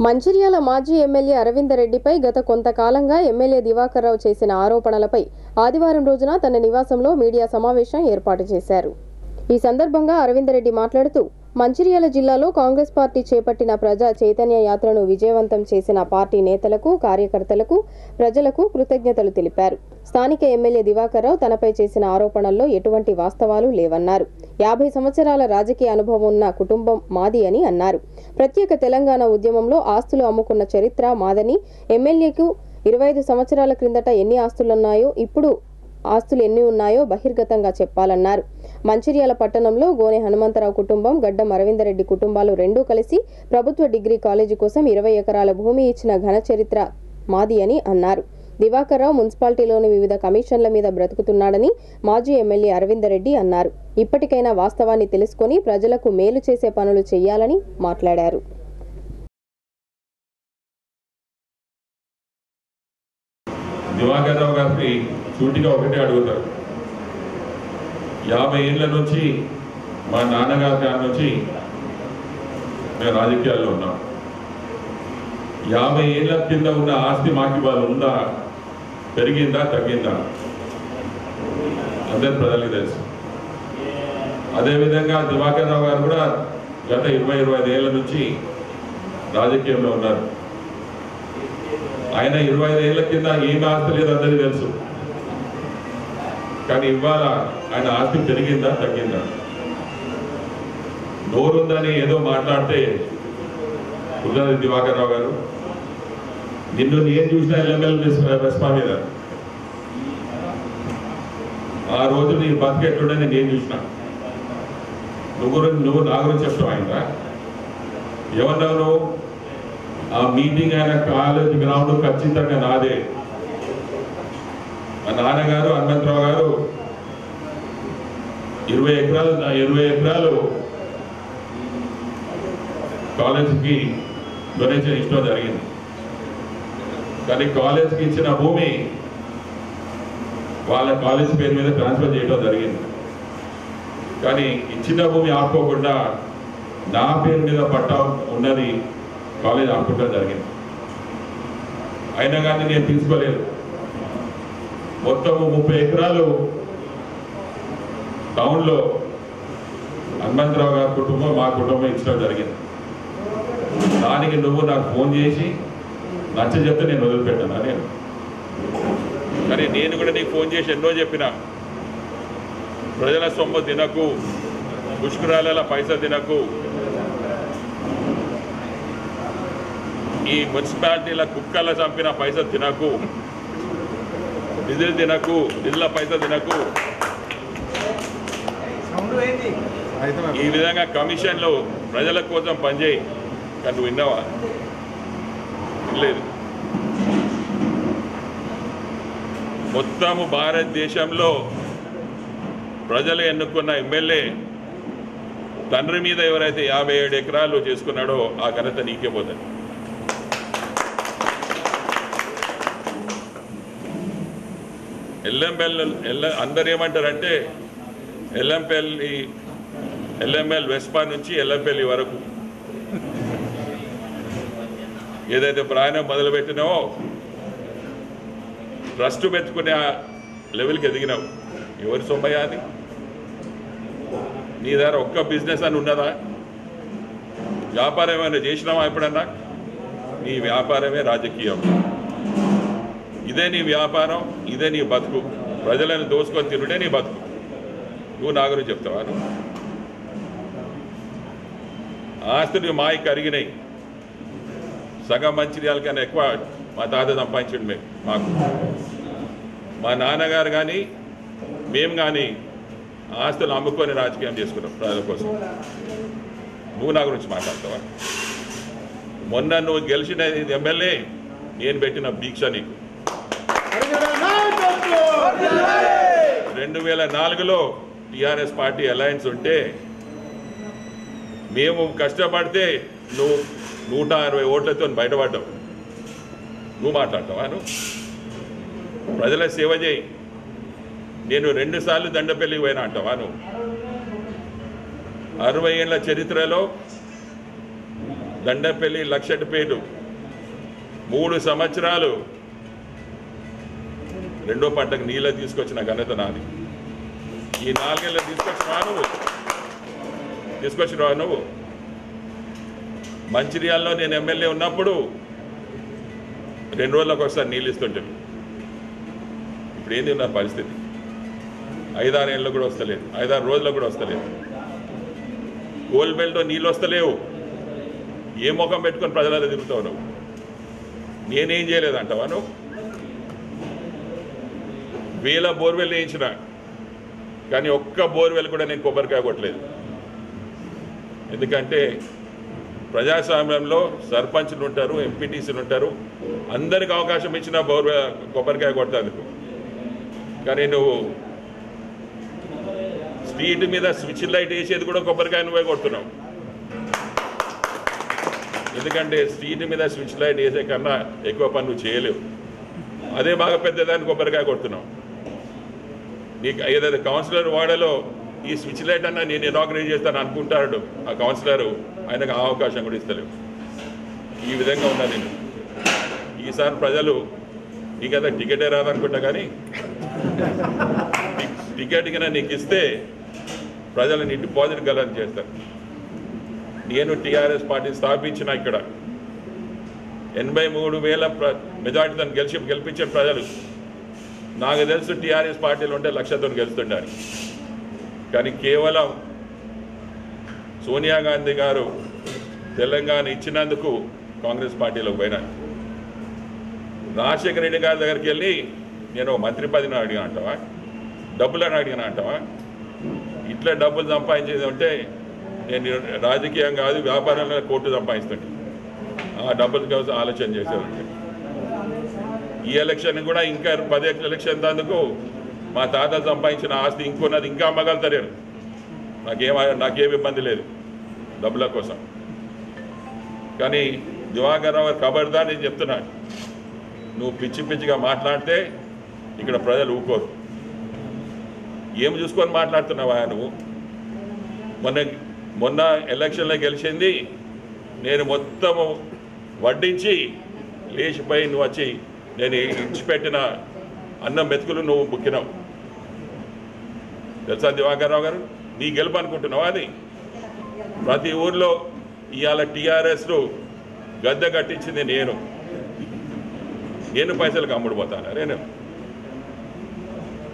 మంచిర్యాల మాజీ ఎమ్మెల్యే అరవిందరెడ్డిపై గత కొంతకాలంగా ఎమ్మెల్యే దివాకర్ రావు చేసిన ఆరోపణలపై ఆదివారం రోజున తన నివాసంలో మీడియా సమావేశం ఏర్పాటు చేశారు. ఈ సందర్భంగా అరవిందరెడ్డి మాట్లాడుతూ మంచిర్యాల జిల్లాలో కాంగ్రెస్ పార్టీ చేపట్టిన ప్రజా చైతన్య యాత్రను విజయవంతం చేసిన పార్టీ నేతలకు కార్యకర్తలకు ప్రజలకు కృతజ్ఞతలు తెలిపారు. స్థానిక ఎమ్మెల్యే దివాకర్ రావు తనపై చేసిన ఆరోపణల్లో ఎటువంటి వాస్తవాలు లేవన్నారు. యాభై సంవత్సరాల రాజకీయ అనుభవం ఉన్న కుటుంబం మాది అని అన్నారు. ప్రత్యేక తెలంగాణ ఉద్యమంలో ఆస్తులు అమ్ముకున్న చరిత్ర మాదని ఎమ్మెల్యేకు ఇరవై ఐదు సంవత్సరాల క్రిందట ఎన్ని ఆస్తులున్నాయో ఇప్పుడు ఆస్తులు ఎన్ని ఉన్నాయో బహిర్గతంగా చెప్పాలన్నారు. మంచిర్యాల పట్టణంలో గోనె హనుమంతరావు కుటుంబం గడ్డం అరవిందరెడ్డి కుటుంబాలు రెండూ కలిసి ప్రభుత్వ డిగ్రీ కాలేజీ కోసం ఇరవై ఎకరాల భూమి ఇచ్చిన ఘన చరిత్ర మాది అని అన్నారు. దివాకర్రావు మున్సిపాలిటీలోని వివిధ కమిషన్ల మీద బ్రతుకుతున్నాడని మాజీ ఎమ్మెల్యే అరవిందరెడ్డి అన్నారు. ఇప్పటికైనా వాస్తవాన్ని తెలుసుకొని ప్రజలకు మేలు చేసే పనులు చేయాలని మాట్లాడారు. దివాకర్ గారికి సూటిగా ఒకటే అడుగుతారు. యాభై ఏళ్ళ నుంచి మా నాన్నగారి దాని నుంచి మేము రాజకీయాల్లో ఉన్నాం. యాభై ఏళ్ళ కింద ఉన్న ఆస్తి మాకు ఇవాళ ఉందా? పెరిగిందా తగ్గిందా? అందరి ప్రజలకి తెలుసు. అదేవిధంగా దివాకర్ రావు గారు కూడా గత ఇరవై ఇరవై ఐదు ఏళ్ళ నుంచి రాజకీయంలో ఉన్నారు. ఆయన ఇరవై ఐదు ఏళ్ళ కింద ఏమి ఆస్తి లేదు అందరికీ తెలుసు. కానీ ఇవాళ ఆయన ఆస్తి పెరిగిందా తగ్గిందా? నోరుందని ఏదో మాట్లాడితే ఉన్నది దివాకర్ రావు గారు నిన్ను నేను చూసిన ఎల్ఎంఎల్ రెస్పా మీద ఆ రోజు నీ బతికెట్లుండని నేను చూసిన. నువ్వు నువ్వు నా గురించి చెప్తావు ఆయన ఎవరు నువ్వు? ఆ మీటింగ్ అయిన కాలేజ్ గ్రౌండ్ ఖచ్చితంగా నాదే. మా నాన్నగారు హనుమంతరావు గారు ఇరవై ఎకరాలు ఇరవై ఎకరాలు కాలేజీకి డొనేషన్ ఇష్టం జరిగింది. కానీ కాలేజ్కి ఇచ్చిన భూమి వాళ్ళ కాలేజ్ పేరు మీద ట్రాన్స్ఫర్ చేయడం జరిగింది. కానీ ఇచ్చిన భూమి ఆపుకోకుండా నా పేరు మీద పట్టా ఉన్నది కాలేజ్ ఆపుకోవడం జరిగింది. అయినా కానీ నేను తీసుకోలేదు. మొత్తము ముప్పై ఎకరాలు టౌన్లో హనుమంతరావు గారి కుటుంబం మా కుటుంబం ఇచ్చడం జరిగింది. దానికి నువ్వు నాకు ఫోన్ చేసి నచ్చ చెప్తే నేను వదిలిపెట్టాను? నేను. కానీ నేను కూడా నీకు ఫోన్ చేసి ఎన్నో చెప్పిన. ప్రజల సొమ్ము తినకు పుష్కరాల పైసా తినకు. ఈ మున్సిపాలిటీల కుక్కల చంపిన పైసా తినకు. నిధులు తినకు నిధుల పైసా తినకు. ఈ విధంగా కమిషన్లు ప్రజల కోసం పనిచేయి. కానీ నువ్వు విన్నావా? లేదు. మొత్తము భారతదేశంలో ప్రజలు ఎన్నుకున్న ఎమ్మెల్యే తండ్రి మీద ఎవరైతే యాభై ఏడు ఎకరాలు చేసుకున్నాడో ఆ ఘనత నీకే పోతుంది. ఎల్ఎంఎల్ ఎల్ అందరు ఏమంటారంటే ఎల్ఎంపిఎల్ ఎల్ఎంఎల్ వెస్పా నుంచి ఎల్ఎంపిఎల్ వరకు. ఏదైతే ప్రయాణం మొదలుపెట్టినావో ట్రస్ట్ పెట్టుకునే లెవెల్కి ఎదిగినావు. ఎవరి సొమ్మయ్యా అది? నీ దగ్గర ఒక్క బిజినెస్ అని ఉన్నదా? వ్యాపారం ఏమైనా చేసినావా ఎప్పుడన్నా? నీ వ్యాపారమే రాజకీయం. ఇదే నీ వ్యాపారం ఇదే నీ బతుకు. ప్రజలను దోసుకొని తినుడే నీ బతుకు. నువ్వు నా గురించి చెప్తావా? ఆస్తులు మాయి కరిగినాయి సగం మంచిర్యాల కన్నా ఎక్కువ మా తాత సంపాదించండి మేము మాకు. మా నాన్నగారు కానీ మేము కానీ ఆస్తులు అమ్ముకొని రాజకీయం చేసుకున్నాం ప్రజల కోసం. నువ్వు నా గురించి మాట్లాడతావా? మొన్న నువ్వు గెలిచిన ఎమ్మెల్యే నేను పెట్టిన దీక్ష నీకు. రెండు వేల నాలుగులో టిఆర్ఎస్ పార్టీ అలయన్స్ ఉంటే మేము కష్టపడితే నువ్వు నూట అరవై ఓట్లతో బయటపడ్డావు. నువ్వు మాట్లాడతావా నువ్వు? ప్రజల సేవ చేయి. నేను రెండుసార్లు దండపల్లికి పోయినా అంటావా నువ్వు? అరవై ఏళ్ళ చరిత్రలో దండపల్లి లక్షటిపేటు మూడు సంవత్సరాలు రెండో పంటకు నీళ్ళ తీసుకొచ్చిన ఘనత నాది. ఈ నాలుగేళ్ళ తీసుకొచ్చినా నువ్వు? తీసుకొచ్చినావా నువ్వు? మంచిర్యాలలో నేను ఎమ్మెల్యే ఉన్నప్పుడు రెండు రోజులకు ఒకసారి నీళ్ళు ఇస్తుంటాను ఇప్పుడు ఏంది నా పరిస్థితి? ఐదారు ఏళ్ళు కూడా వస్తలేదు. ఐదారు రోజులకు కూడా వస్తలేదు. గోల్డ్ బెల్ట్లో నీళ్ళు వస్తలేవు. ఏ ముఖం పెట్టుకొని ప్రజలలో తిరుగుతావు నువ్వు? నేనేం చేయలేదంటావా నువ్వు? వేల బోర్వెల్ వేయించిన కానీ ఒక్క బోర్వెల్ కూడా నేను కొబ్బరికాయ కొట్టలేదు. ఎందుకంటే ప్రజాస్వామ్యంలో సర్పంచ్లు ఉంటారు ఎంపీటీసీలు ఉంటారు. అందరికి అవకాశం ఇచ్చిన బోర్వె కొబ్బరికాయ కొడతాను కానీ నువ్వు స్ట్రీట్ మీద స్విచ్ లైట్ వేసేది కూడా కొబ్బరికాయ నువ్వే కొడుతున్నావు. ఎందుకంటే స్ట్రీట్ మీద స్విచ్ లైట్ వేసే కన్నా ఎక్కువ పని నువ్వు చేయలేవు. అదే బాగా పెద్దదాన్ని కొబ్బరికాయ కొడుతున్నావు. నీకు ఏదైతే కౌన్సిలర్ వాడలో ఈ స్విచ్ లైట్ అన్న నేను ఇనాగ్రేట్ చేస్తాను అనుకుంటాడు ఆ కౌన్సిలర్ ఆయనకు ఆ అవకాశం కూడా ఇస్తలేవు. ఈ విధంగా ఉన్నా నేను. ఈసారి ప్రజలు నీకైతే టికెటే రాదనుకుంటా కానీ టికెట్ కింద నీకు ఇస్తే ప్రజలు నీ డిపాజిట్ గలని చేస్తారు. నేను టీఆర్ఎస్ పార్టీని స్థాపించిన ఇక్కడ ఎనభై మూడు వేల ప్ర మెజార్టీతో గెలిచి గెలిపించే ప్రజలు. నాకు తెలుసు టీఆర్ఎస్ పార్టీలు ఉంటే లక్షతో గెలుస్తుంటారు. కానీ కేవలం సోనియా గాంధీ గారు తెలంగాణ ఇచ్చినందుకు కాంగ్రెస్ పార్టీలోకి పోయినాను రాజశేఖర రెడ్డి గారి దగ్గరికి వెళ్ళి నేను ఒక మంత్రి పదిని అడిగిన అంటావా? డబ్బులని అడిగిన అంటావా? ఇట్లా డబ్బులు సంపాదించేది ఉంటే నేను రాజకీయం కాదు వ్యాపారంలో కోర్టు సంపాదిస్తుంటే. ఆ డబ్బుల కోసం ఆలోచన చేసేది ఈ ఎలక్షన్ కూడా ఇంకా పది ఎలక్షన్ తందుకు మా తాత సంపాదించిన ఆస్తి ఇంకొన్నది ఇంకా అమ్మగలుగుతారు నాకేం నాకేం ఇబ్బంది లేదు. డబ్బుల కోసం. కానీ దివాకర్ రావు కబర్దా నేను చెప్తున్నా నువ్వు పిచ్చి పిచ్చిగా మాట్లాడితే ఇక్కడ ప్రజలు ఊకోరు. ఏం చూసుకొని మాట్లాడుతున్నావా నువ్వు? మొన్న మొన్న ఎలక్షన్లో గెలిచింది నేను మొత్తము వడ్డించి లేచిపోయి నువ్వు వచ్చి నేను ఇచ్చిపెట్టిన అన్నం మెతుకులు నువ్వు బుక్కినావు. తెలుసా దివాకర్రావు గారు నీ గెలుపు అనుకుంటున్నావా అది? ప్రతి ఊర్లో ఇవాళ టీఆర్ఎస్ను గద్దె కట్టించింది నేను. నేను పైసలకు అమ్ముడుపోతాను నేను.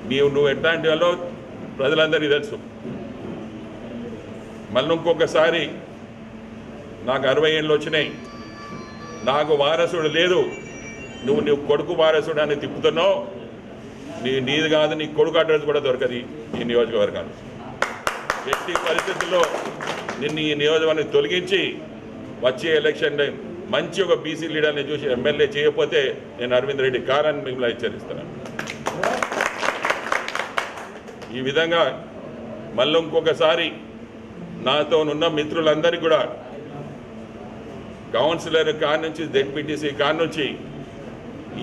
నీవు నువ్వు ఎట్లాంటి వాళ్ళో ప్రజలందరికీ తెలుసు. మళ్ళీ ఇంకొకసారి నాకు అరవై ఏళ్ళు వచ్చినాయి. నాకు వారసుడు లేదు. నువ్వు నువ్వు కొడుకు వారసుడు అని తిప్పుతున్నావు. నీ నీది కాదు నీ కొడుకు అడ్రస్ కూడా దొరకది ఈ నియోజకవర్గాలు. ఎట్టి పరిస్థితుల్లో నిన్ను ఈ నియోజకవర్గాన్ని తొలగించి వచ్చే ఎలక్షన్ మంచి ఒక బీసీ లీడర్ని చూసి ఎమ్మెల్యే చేయకపోతే నేను అరవింద్ రెడ్డి కారని మిమ్మల్ని హెచ్చరిస్తున్నాను. ఈ విధంగా మళ్ళీ ఇంకొకసారి నాతో ఉన్న మిత్రులందరికీ కూడా కౌన్సిలర్ కాడ నుంచి జెడ్పీటీసీ కాడ నుంచి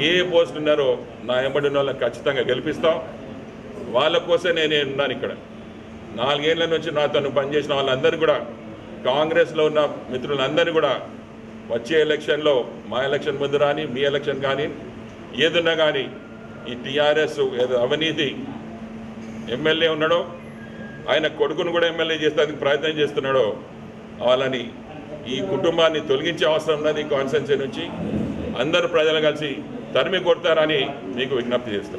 ఏ పోస్ట్ ఉన్నారో నా ఎంబడి ఉన్న వాళ్ళని ఖచ్చితంగా గెలిపిస్తాం. వాళ్ళ కోసం నేనే ఉన్నాను ఇక్కడ. నాలుగేళ్ళ నుంచి నాతో పనిచేసిన వాళ్ళందరూ కూడా కాంగ్రెస్లో ఉన్న మిత్రులందరినీ కూడా వచ్చే ఎలక్షన్లో మా ఎలక్షన్ ముందు రాని మీ ఎలక్షన్ కానీ ఏదున్నా కానీ ఈ టీఆర్ఎస్ ఏదో అవినీతి ఎమ్మెల్యే ఉన్నాడో ఆయన కొడుకును కూడా ఎమ్మెల్యే చేసేందుకు ప్రయత్నం చేస్తున్నాడో వాళ్ళని ఈ కుటుంబాన్ని తొలగించే అవసరం ఉన్నది కాన్సెన్సీ నుంచి. అందరూ ప్రజలు కలిసి తరిమి కొడతారని మీకు విజ్ఞప్తి చేస్తున్నాను